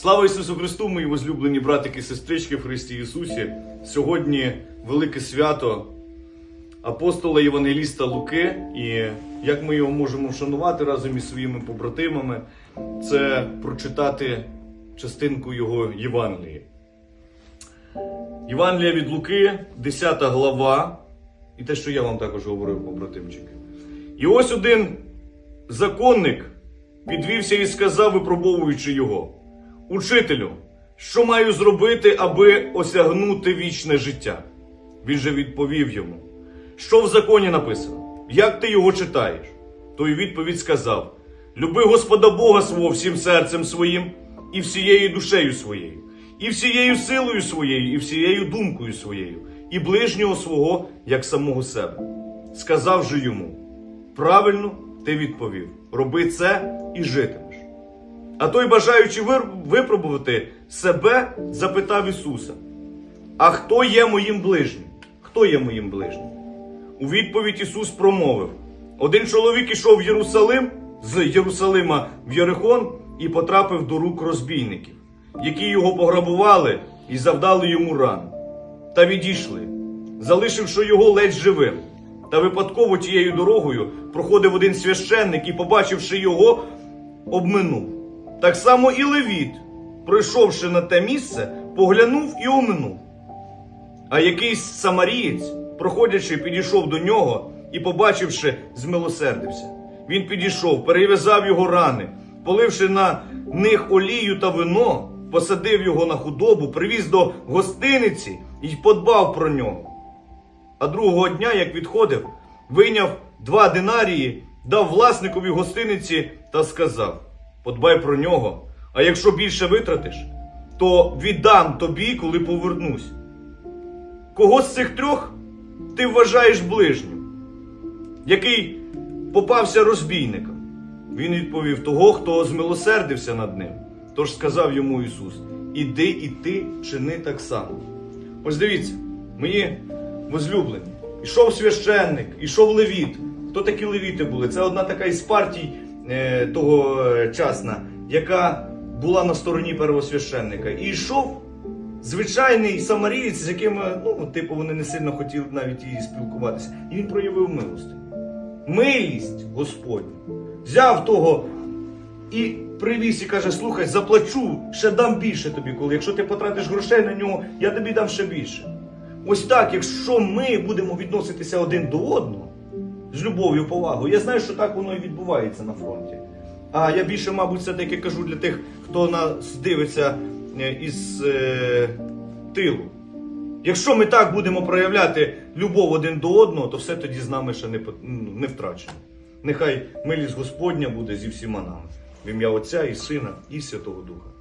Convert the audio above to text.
Слава Ісусу Христу, мої возлюблені братики і сестрички в Христі Ісусі. Сьогодні велике свято апостола Євангеліста Луки. І як ми його можемо вшанувати разом із своїми побратимами, це прочитати частинку його Євангелії. Євангелія від Луки, 10 глава, і те, що я вам також говорив, побратимчики. І ось один законник підвівся і сказав, випробовуючи його: Учителю, що маю зробити, аби осягнути вічне життя? Він же відповів йому: Що в законі написано? Як ти його читаєш? Той відповідь сказав: Люби Господа Бога свого всім серцем своїм, і всією душею своєю, і всією силою своєю, і всією думкою своєю, і ближнього свого, як самого себе. Сказав же йому: Правильно ти відповів, роби це і житимеш. А той, бажаючи випробувати себе, запитав Ісуса: А хто є моїм ближнім? Хто є моїм ближнім? У відповідь Ісус промовив: Один чоловік ішов в Єрусалим з Єрусалима в Єрихон і потрапив до рук розбійників, які його пограбували і завдали йому ран. Та відійшли, залишивши його ледь живим. Та випадково тією дорогою проходив один священник і, побачивши його, обминув. Так само і Левіт, пройшовши на те місце, поглянув і оминув. А якийсь самарієць, проходячи, підійшов до нього і, побачивши, змилосердився. Він підійшов, перев'язав його рани, поливши на них олію та вино, посадив його на худобу, привіз до гостиниці і подбав про нього. А другого дня, як відходив, вийняв два динарії, дав власникові гостиниці та сказав: Подбай про нього, а якщо більше витратиш, то віддам тобі, коли повернусь. Кого з цих трьох ти вважаєш ближнім, який попався розбійником? Він відповів того, хто змилосердився над ним. Тож сказав йому Ісус: Іди і ти чини так само. Ось дивіться, мої возлюблені. Ішов священник, ішов левіт. Хто такі левіти були? Це одна така із партій е, того е, часна, яка була на стороні первосвященника. І йшов звичайний самарієць, з яким, е, ну, типу, вони не сильно хотіли навіть і спілкуватися. І він проявив милості. Милість Господню. Взяв того і привіз і каже: слухай, заплачу, ще дам більше тобі, коли. Якщо ти потратиш грошей на нього, я тобі дам ще більше. Ось так, якщо ми будемо відноситися один до одного з любов'ю, повагою, я знаю, що так воно і відбувається на фронті. А я більше, мабуть, все-таки кажу для тих, хто нас дивиться е, із е, тилу. Якщо ми так будемо проявляти любов один до одного, то все тоді з нами ще не, ну, не втрачено. Нехай милість Господня буде зі всіма нами. В ім'я Отця і Сина і Святого Духа.